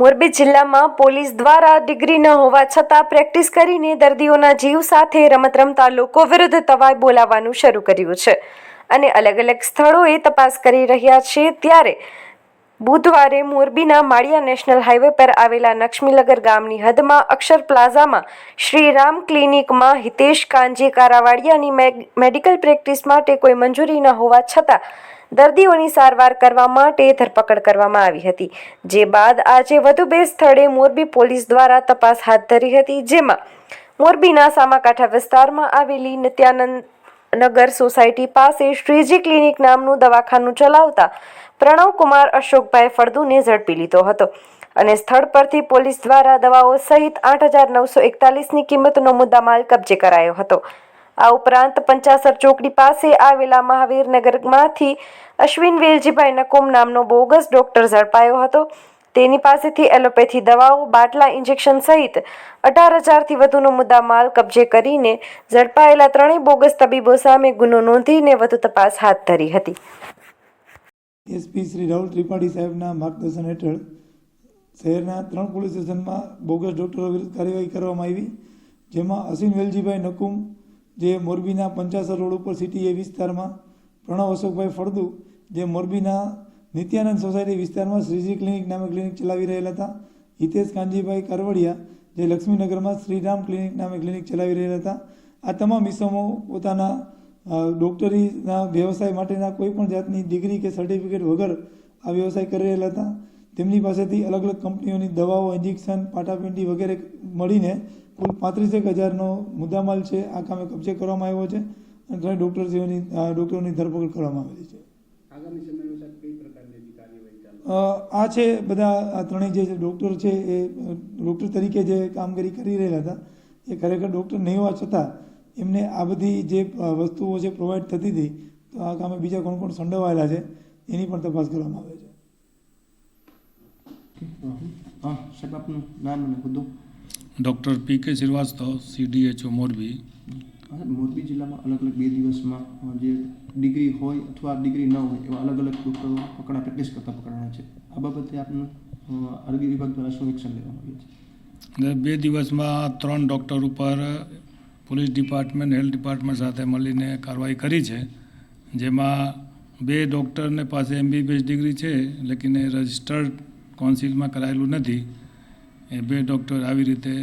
મોરબી જિલ્લામાં પોલીસ દ્વારા ડિગ્રી ન હોવા છતાં પ્રેક્ટિસ કરીને દર્દીઓના જીવ સાથે રમત રમતા લોકો વિરુદ્ધ તવાઈ બોલાવવાનું શરૂ કર્યું છે. અને અલગ અલગ સ્થળોએ તપાસ કરી રહ્યા છે ત્યારે બુધવારે મોરબીના માળિયા નેશનલ હાઈવે પર આવેલા લક્ષ્મીનગર ગામની હદમાં અક્ષર પ્લાઝામાં શ્રીરામ ક્લિનિકમાં હિતેશ કાંજી કારાવાડિયાની મેડિકલ પ્રેક્ટિસ માટે કોઈ મંજૂરી ન હોવા છતાં દર્દીઓની સારવાર કરવા માટે ધરપકડ કરવામાં આવી હતી. જે બાદ આજે વધુ બે સ્થળે મોરબી પોલીસ દ્વારા તપાસ હાથ ધરી હતી, જેમાં મોરબીના સામાકાંઠા વિસ્તારમાં આવેલી નિત્યાનંદ નગર સોસાયટી પાસે શ્રીજી ક્લિનિક નામનું દવાખાનું ચલાવતા પ્રણવકુમાર અશોકભાઈ ફળદુને ઝડપી લીધો હતો અને સ્થળ પરથી પોલીસ દ્વારા દવાઓ સહિત આઠ હજાર નવસો એકતાલીસની કિંમતનો મુદ્દામાલ કબજે કરાયો હતો. આ ઉપરાંત પંચાસર ચોકડી પાસે આવેલા મહાવીરનગરમાંથી અશ્વિન વેલજીભાઈ નકુમ નામનો બોગસ ડોક્ટર ઝડપાયો હતો. તેની પાસેથી એલોપેથી દવાઓ, બાટલા, ઇન્જેક્શન સહિત અઢાર હજારથી વધુનો મુદ્દા માલ કબજે કરીને ઝડપાયેલા ત્રણેય બોગસ તબીબો સામે ગુનો નોંધીને વધુ તપાસ હાથ ધરી હતી. એસપી શ્રી રાહુલ ત્રિપાઠી સાહેબના માર્ગદર્શન હેઠળ શહેરના ત્રણ પોલીસ સ્ટેશનમાં બોગસ ડોક્ટરો વિરુદ્ધ કાર્યવાહી કરવામાં આવી, જેમાં અસીન વેલજીભાઈ નકુમ જે મોરબીના પંચાસર રોડ ઉપર સિટી એ વિસ્તારમાં પ્રણવ અશોકભાઈ ફળદુ, જે મોરબીના નિત્યાનંદ સોસાયટી વિસ્તારમાં શ્રીજી ક્લિનિક નામે ક્લિનિક ચલાવી રહેલા હતા. હિતેશ કાંજીભાઈ કારવડિયા, જે લક્ષ્મીનગરમાં શ્રીરામ ક્લિનિક નામે ક્લિનિક ચલાવી રહેલા હતા. આ તમામ ઇસમો પોતાના ડૉક્ટરીના, વ્યવસાય માટેના કોઈ પણ જાતની ડિગ્રી કે સર્ટિફિકેટ વગર આ વ્યવસાય કરી રહેલા હતા. તેમની પાસેથી અલગ અલગ કંપનીઓની દવાઓ ઇન્જેક્શન પાટાપિંડી વગેરે મળીને કુલ પાંત્રીસેક હજારનો મુદ્દામાલ છે. આ કામે કબજે કરવામાં આવ્યો છે અને ઘણા ડૉક્ટરશ્રીઓની ડૉક્ટરોની ધરપકડ કરવામાં આવેલી છે. આ છે બધા આ ત્રણેય જે ડૉક્ટર છે એ ડૉક્ટર તરીકે જે કામગીરી કરી રહેલા હતા એ ખરેખર ડૉક્ટર નહીં હોવા છતાં એમને આ બધી જે વસ્તુઓ છે પ્રોવાઈડ થતી હતી તો આ કામે બીજા કોણ કોણ સંડોવાયેલા છે એની પણ તપાસ કરવામાં આવે છે. હા સાહેબ આપનું નામ અને બધું ડૉક્ટર પી કે શ્રીવાસ્તવ સીડીએચઓ મોરબી. મોરબી જિલ્લામાં અલગ અલગ બે દિવસમાં જે ડિગ્રી હોય અથવા ડિગ્રી ન હોય એવા અલગ અલગ ડૉક્ટરો પકડા પ્રેક્ટિસ કરતા પકડાણા છે. આ બાબતે આપનું આરોગ્ય વિભાગ દ્વારા શું એક્શન લેવામાં આવ્યું છે? બે દિવસમાં ત્રણ ડૉક્ટર ઉપર પોલીસ ડિપાર્ટમેન્ટ હેલ્થ ડિપાર્ટમેન્ટ સાથે મળીને કાર્યવાહી કરી છે. જેમાં બે ડૉક્ટરને પાસે એમબીબીએસ ડિગ્રી છે લેકિન એ રજિસ્ટર્ડ કાઉન્સિલમાં કરાયેલું નથી. એ બે ડૉક્ટર આવી રીતે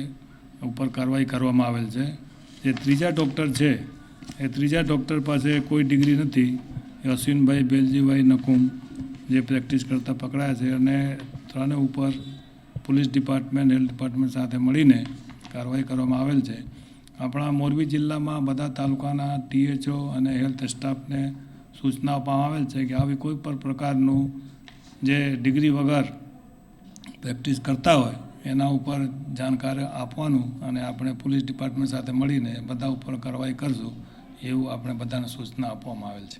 ઉપર કાર્યવાહી કરવામાં આવેલ છે. જે ત્રીજા ડૉક્ટર છે, એ ત્રીજા ડૉક્ટર પાસે કોઈ ડિગ્રી નથી. એ અશ્વિનભાઈ બેલજીભાઈ નકુમ જે પ્રેક્ટિસ કરતા પકડાયા છે અને ત્રણે ઉપર પોલીસ ડિપાર્ટમેન્ટ, હેલ્થ ડિપાર્ટમેન્ટ સાથે મળીને કાર્યવાહી કરવામાં આવેલ છે. આપણા મોરબી જિલ્લામાં બધા તાલુકાના ટીએચઓ અને હેલ્થ સ્ટાફને સૂચના આપવામાં આવેલ છે કે આવી કોઈ પણ પ્રકારનું જે ડિગ્રી વગર પ્રેક્ટિસ કરતા હોય એના ઉપર જાણકારી આપવાનું અને આપણે પોલીસ ડિપાર્ટમેન્ટ સાથે મળીને બધા ઉપર કાર્યવાહી કરશું એવું આપણે બધાને સૂચના આપવામાં આવેલ છે.